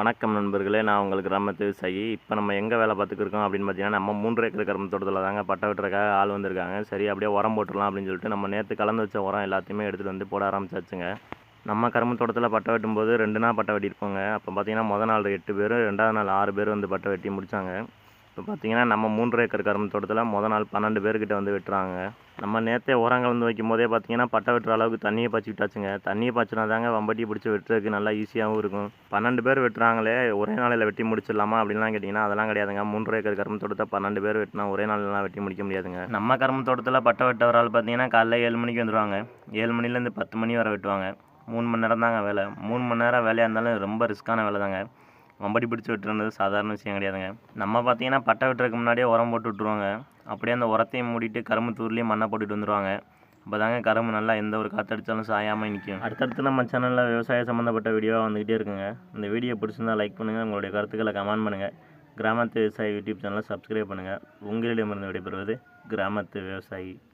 வணக்கம் நண்பர்களே நான் உங்களுக்கு கிராமத்து விவசாயி இப்போ நம்ம எங்கே வேலை பார்த்துக்கிருக்கோம் அப்படின்னு பார்த்தீங்கன்னா நம்ம மூன்று ஏக்கர் கரும்பு தோட்டத்தில் தாங்க பட்டை வெட்டுறக்காக ஆள் வந்திருக்காங்க. சரி அப்படியே உரம் போட்டுடலாம் அப்படின்னு சொல்லிட்டு நம்ம நேற்று கலந்து வச்ச உரம் எல்லாத்தையுமே எடுத்துகிட்டு வந்து போட ஆரம்பிச்சாச்சுங்க. நம்ம கரும்பு தோட்டத்தில் பட்டை வெட்டும்போது ரெண்டு நாள் பட்டை வெட்டியிருப்போங்க. அப்போ பார்த்தீங்கன்னா முதல் நாள் எட்டு பேர் ரெண்டாவது நாள் ஆறு பேர் வந்து பட்டை வெட்டி முடித்தாங்க இப்போ பார்த்தீங்கன்னா நம்ம மூன்று ஏக்கர் கரும்பு தோட்டத்தில் முதல் நாள் பன்னெண்டு பேர்கிட்ட வந்து வெட்டுறாங்க. நம்ம நேற்றே உரங்கள் வந்து வைக்கும் போதே பார்த்தீங்கன்னா பட்டை வெட்டுற அளவுக்கு தண்ணியை பாய்ச்சிக்கிட்டாச்சுங்க தண்ணியை பாய்ச்சினா தாங்க வம்பட்டி பிடிச்சி வெட்டுறதுக்கு நல்லா ஈஸியாகவும் இருக்கும். பன்னெண்டு பேர் வெட்டுறாங்களே ஒரே நாளில் வெட்டி முடிச்சிடலாமா அப்படின்லாம் கேட்டிங்கன்னா அதெல்லாம் கிடையாதுங்க. மூன்று ஏக்கர் கரும்பு தோட்டத்தை பன்னெண்டு பேர் வெட்டினா ஒரே நாளெல்லாம் வெட்டி முடிக்க முடியாதுங்க. நம்ம கரும்பு தோட்டத்தில் பட்டை வெட்ட ஆள் பார்த்தீங்கன்னா காலைல ஏழு மணிக்கு வந்துடுவாங்க ஏழு மணிலேருந்து பத்து மணி வரை வெட்டுவாங்க. மூணு மணி நேரம் தாங்க வேலை. மூணு மணி நேரம் வேலையாக இருந்தாலும் ரொம்ப ரிஸ்க்கான வேலை தாங்க வம்படி பிடிச்சி விட்டுருந்தது சாதாரண விஷயம் கிடையாதுங்க. நம்ம பார்த்தீங்கன்னா பட்டை வெட்டுறதுக்கு முன்னாடியே உரம் போட்டு விட்ருவாங்க அப்படியே அந்த உரத்தையும் மூடிட்டு கரும்பு தூர்லேயும் மண்ணை போட்டுட்டு வந்துடுவாங்க அப்போ தாங்க கரும்பு நல்லா எந்த ஒரு காற்றடிச்சாலும் சாயாமல் நிற்கும் அடுத்தடுத்து நம்ம சேனலில் விவசாய சம்மந்தப்பட்ட வீடியோவாக வந்துக்கிட்டே இருக்குங்க. இந்த வீடியோ பிடிச்சிருந்தா லைக் பண்ணுங்கள் உங்களுடைய கருத்துக்களை கமெண்ட் பண்ணுங்கள் கிராமத்து விவசாயி யூடியூப் சேனலை சப்ஸ்கிரைப் பண்ணுங்கள் உங்களிடமிருந்து விடைபெறுவது கிராமத்து விவசாயி.